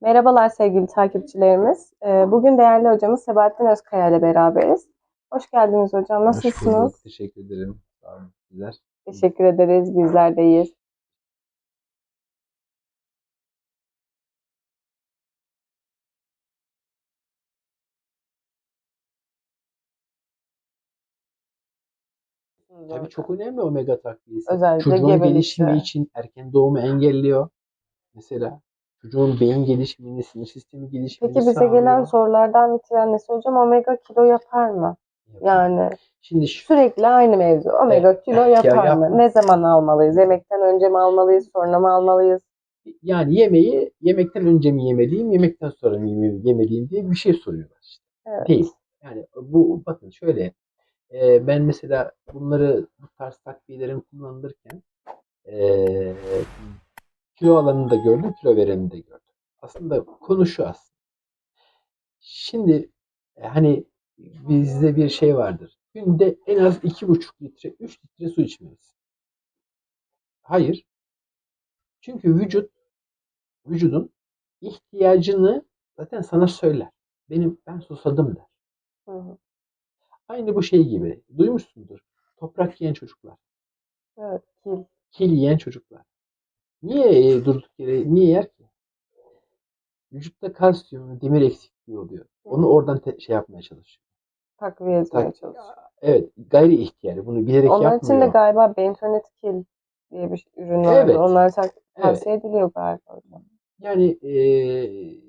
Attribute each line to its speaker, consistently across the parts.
Speaker 1: Merhabalar sevgili takipçilerimiz. Ee, Bugün değerli hocamız Sebahattin Özkaya ile beraberiz. Hoş geldiniz hocam.
Speaker 2: Hoş
Speaker 1: Nasılsınız?
Speaker 2: bulduk. Teşekkür ederim. Sağ olun. Sizler.
Speaker 1: Teşekkür ederiz. Bizler de iyiyiz.
Speaker 2: Tabii çok önemli omega takviyesi.
Speaker 1: Özellikle
Speaker 2: Çocuğun
Speaker 1: gebelikte.
Speaker 2: gelişimi için erken doğumu engelliyor. Mesela çocuğun beyin gelişimini, sinir sistemi gelişimini
Speaker 1: Peki bize
Speaker 2: sağlıyor.
Speaker 1: gelen sorulardan bir tanesi hocam omega kilo yapar mı? Yani
Speaker 2: Şimdi şu,
Speaker 1: sürekli aynı mevzu. Omega kilo yapar mı?
Speaker 2: yapmaz.
Speaker 1: Ne zaman almalıyız? Yemekten önce mi almalıyız? Sonra mı almalıyız?
Speaker 2: yani yemeği yemekten önce mi yemeliyim, yemekten sonra mı yeme- yemeliyim diye bir şey soruyorlar işte.
Speaker 1: Evet.
Speaker 2: Değil. Yani bu bakın şöyle e, ben mesela bunları bu tarz takviyelerin kullanılırken e, kilo alanını da gördüm, kilo vereni de gördüm. Aslında konu şu aslında. Şimdi e, hani bizde bir şey vardır. Günde en az iki buçuk litre, 3 litre su içmelisin. Hayır. Çünkü vücut vücudun ihtiyacını zaten sana söyler. Benim ben susadım der.
Speaker 1: Hı hı.
Speaker 2: Aynı bu şey gibi. Duymuşsundur. Toprak yiyen çocuklar.
Speaker 1: Evet. Kil.
Speaker 2: Kil yiyen çocuklar. Niye e, durduk yere niye yer ki? Vücutta kalsiyum, demir eksikliği oluyor. Onu oradan te- şey yapmaya çalışıyor.
Speaker 1: Takviye etmeye
Speaker 2: Tak-
Speaker 1: çalışıyor.
Speaker 2: Evet, gayri ihtiyari. Bunu bilerek
Speaker 1: Onlar
Speaker 2: yapmıyor.
Speaker 1: için de galiba bentonit kil diye bir ürün var.
Speaker 2: Evet.
Speaker 1: Onlar tak- tavsiye ediliyor galiba hocam.
Speaker 2: Yani eee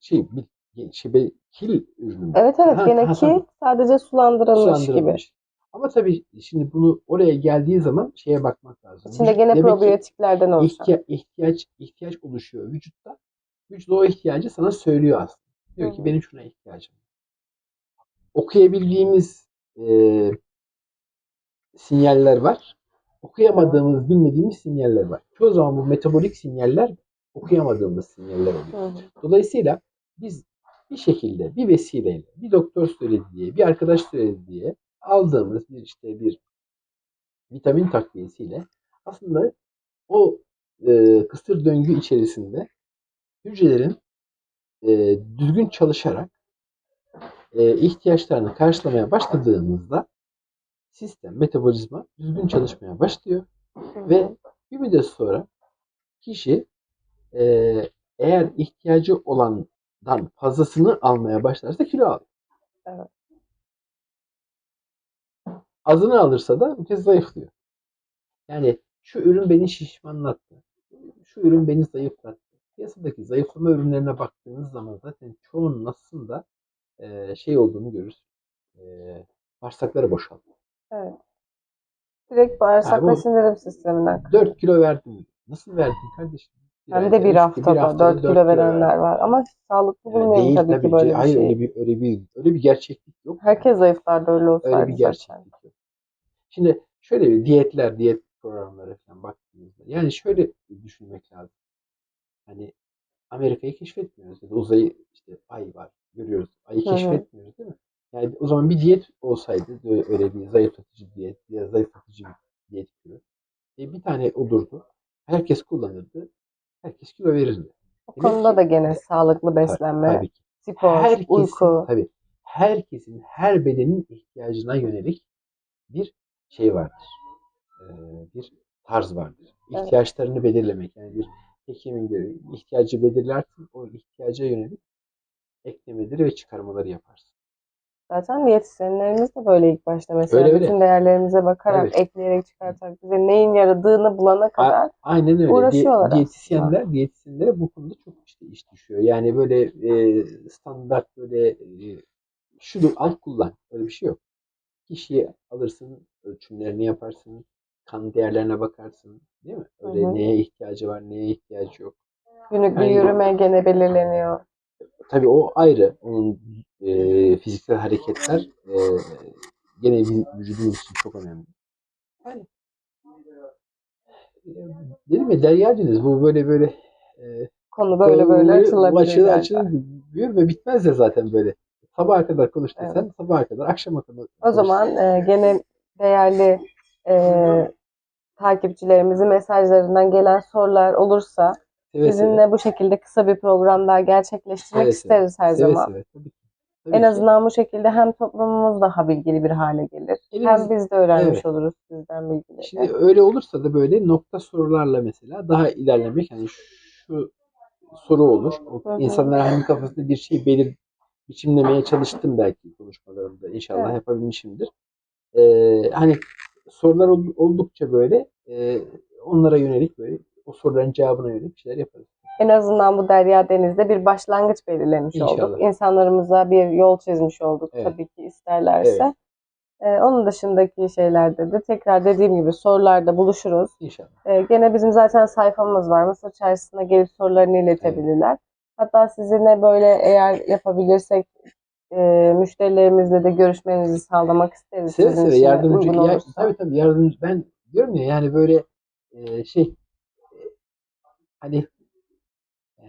Speaker 2: şey, bir, şey, bir kil ürünü. mü?
Speaker 1: Evet evet
Speaker 2: Ha,
Speaker 1: gene
Speaker 2: ha,
Speaker 1: kil
Speaker 2: tamam.
Speaker 1: sadece sulandırılmış, gibi.
Speaker 2: Sulandırılmış. Ama tabii şimdi bunu oraya geldiği zaman şeye bakmak lazım.
Speaker 1: İçinde
Speaker 2: Vücut
Speaker 1: gene probiyotiklerden oluşan.
Speaker 2: ihtiya- ihtiyaç ihtiyaç oluşuyor vücutta. Vücut o ihtiyacı sana söylüyor aslında. Diyor ki benim şuna ihtiyacım var. Okuyabildiğimiz e, sinyaller var. Okuyamadığımız, bilmediğimiz sinyaller var. Çoğu zaman bu metabolik sinyaller okuyamadığımız sinyaller oluyor. Dolayısıyla biz bir şekilde, bir vesileyle, bir doktor söyledi diye, bir arkadaş söyledi diye aldığımız bir işte bir vitamin takviyesiyle aslında o e, kısır döngü içerisinde hücrelerin e, düzgün çalışarak e, ihtiyaçlarını karşılamaya başladığımızda sistem, metabolizma düzgün çalışmaya başlıyor ve bir müddet sonra kişi e, eğer ihtiyacı olandan fazlasını almaya başlarsa kilo alır.
Speaker 1: Evet.
Speaker 2: Azını alırsa da bir zayıflıyor. Yani şu ürün beni şişmanlattı. Şu ürün beni zayıflattı. Piyasadaki zayıflama ürünlerine baktığınız zaman zaten çoğunun aslında e, şey olduğunu görürüz. E, bağırsakları boşaltıyor.
Speaker 1: evet. Direkt bağırsak
Speaker 2: Ha,
Speaker 1: ve sindirim sisteminden.
Speaker 2: 4 kilo verdim. Nasıl verdin kardeşim?
Speaker 1: Hem de bir
Speaker 2: ayda, üç-
Speaker 1: haftada 4 kilo
Speaker 2: dört
Speaker 1: verenler var. Ama sağlıklı
Speaker 2: Yani
Speaker 1: bulmuyorum
Speaker 2: değil
Speaker 1: tabii,
Speaker 2: tabii
Speaker 1: ki böyle bir
Speaker 2: Hayır
Speaker 1: şey.
Speaker 2: öyle bir öyle bir öyle bir gerçeklik yok.
Speaker 1: Herkes zayıflarda öyle olsaydı
Speaker 2: öyle bir gerçeklik yok. Şimdi şöyle bir diyetler, diyet programları falan baktığımızda yani şöyle düşünmek lazım. Hani Amerika'yı keşfetmiyoruz ya da uzayı işte ay var görüyoruz. Ayı
Speaker 1: hı.
Speaker 2: keşfetmiyoruz değil mi? Yani o zaman bir diyet olsaydı öyle bir zayıflatıcı diyet ya zayıflatıcı bir diyet türü. E, bir tane olurdu. Herkes kullanırdı. Herkes kilo verirdi.
Speaker 1: O
Speaker 2: Demek
Speaker 1: konuda
Speaker 2: ki-
Speaker 1: da gene sağlıklı beslenme,
Speaker 2: Tabii ki.
Speaker 1: spor,
Speaker 2: herkesin,
Speaker 1: uyku.
Speaker 2: tabii, herkesin, her bedenin ihtiyacına yönelik bir şey vardır. Bir tarz vardır.
Speaker 1: Evet.
Speaker 2: İhtiyaçlarını belirlemek. Yani bir hekimin göre ihtiyacı belirlersin. O ihtiyaca yönelik eklemeleri ve çıkarmaları yaparsın.
Speaker 1: Zaten diyetisyenlerimiz de böyle ilk başta mesela
Speaker 2: Öyle, öyle.
Speaker 1: bütün değerlerimize bakarak,
Speaker 2: Evet.
Speaker 1: ekleyerek çıkartarak bize neyin yaradığını bulana kadar
Speaker 2: Aynen öyle.
Speaker 1: Uğraşıyorlar
Speaker 2: Di- diyetisyenler, diyetisyenlere bu konuda çok işte iş düşüyor. Yani böyle e, standart böyle e, şunu al kullan. Öyle bir şey yok. Kişiyi alırsın, ölçümlerini yaparsın, kan değerlerine bakarsın. Değil mi? Öyle
Speaker 1: Hı hı.
Speaker 2: neye ihtiyacı var, neye ihtiyacı yok.
Speaker 1: günlük bir yürüme gene belirleniyor.
Speaker 2: Tabii o ayrı. Onun e, fiziksel hareketler e, gene vü- vücudumuz için çok önemli. Yani e, dedim ya Derya Deniz bu böyle böyle e,
Speaker 1: Konu böyle böyle açılabilir.
Speaker 2: Açılır
Speaker 1: zaten.
Speaker 2: açılır büyür ve bitmez de zaten böyle. Sabaha kadar konuş
Speaker 1: Evet.
Speaker 2: sabaha kadar akşama kadar
Speaker 1: O zaman e, gene değerli e, takipçilerimizin mesajlarından gelen sorular olursa
Speaker 2: Seve
Speaker 1: Sizinle bu şekilde kısa bir program daha gerçekleştirmek
Speaker 2: seve.
Speaker 1: isteriz her
Speaker 2: seve,
Speaker 1: zaman.
Speaker 2: Tabii ki. Tabii
Speaker 1: En
Speaker 2: ki.
Speaker 1: azından bu şekilde hem toplumumuz daha bilgili bir hale gelir.
Speaker 2: Elimiz-
Speaker 1: Hem biz de öğrenmiş
Speaker 2: Evet.
Speaker 1: oluruz sizden bilgileri.
Speaker 2: Şimdi öyle olursa da böyle nokta sorularla mesela daha ilerlemek hani şu soru olur. O
Speaker 1: Hı hı.
Speaker 2: insanlara hani kafasında bir şey belir biçimlemeye çalıştım belki konuşmalarımda. İnşallah
Speaker 1: Evet.
Speaker 2: yapabilmişimdir. Ee, hani sorular ol- oldukça böyle e, onlara yönelik böyle o soruların cevabına yönelik şeyler yaparız.
Speaker 1: En azından bu Derya Deniz'de bir başlangıç belirlemiş
Speaker 2: İnşallah.
Speaker 1: olduk. İnsanlarımıza bir yol çizmiş olduk
Speaker 2: Evet.
Speaker 1: tabii ki isterlerse. Ee, onun dışındaki şeylerde de tekrar dediğim gibi sorularda buluşuruz.
Speaker 2: İnşallah.
Speaker 1: Ee, gene bizim zaten sayfamız var. Mısır Çarşısı'na gelip sorularını iletebilirler. Hatta sizinle böyle eğer yapabilirsek e, müşterilerimizle de görüşmenizi sağlamak isteriz.
Speaker 2: Seve seve yardımcı. Ya, tabii tabii yardımcı. Ben diyorum ya yani böyle e, şey e, hani e,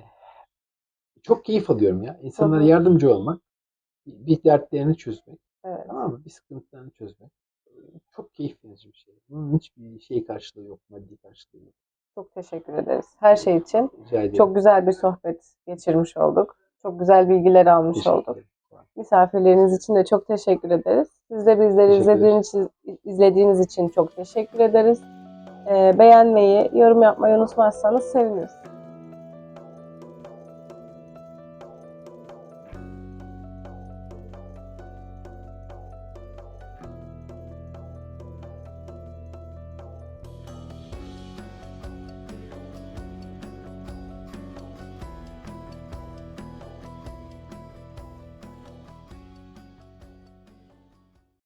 Speaker 2: çok keyif alıyorum ya. İnsanlara
Speaker 1: Hı hı.
Speaker 2: yardımcı olmak, bir dertlerini çözmek,
Speaker 1: Evet.
Speaker 2: tamam mı? Bir sıkıntılarını çözmek. Çok keyif verici bir şey. Bunun hiçbir şey karşılığı yok, maddi karşılığı yok.
Speaker 1: Çok teşekkür ederiz. Her şey için çok güzel bir sohbet geçirmiş olduk. Çok güzel bilgiler almış
Speaker 2: Teşekkür
Speaker 1: olduk. Misafirleriniz için de çok teşekkür ederiz. Siz de bizleri izlediğiniz izlediğiniz için çok teşekkür ederiz. Ee, beğenmeyi, yorum yapmayı unutmazsanız seviniriz.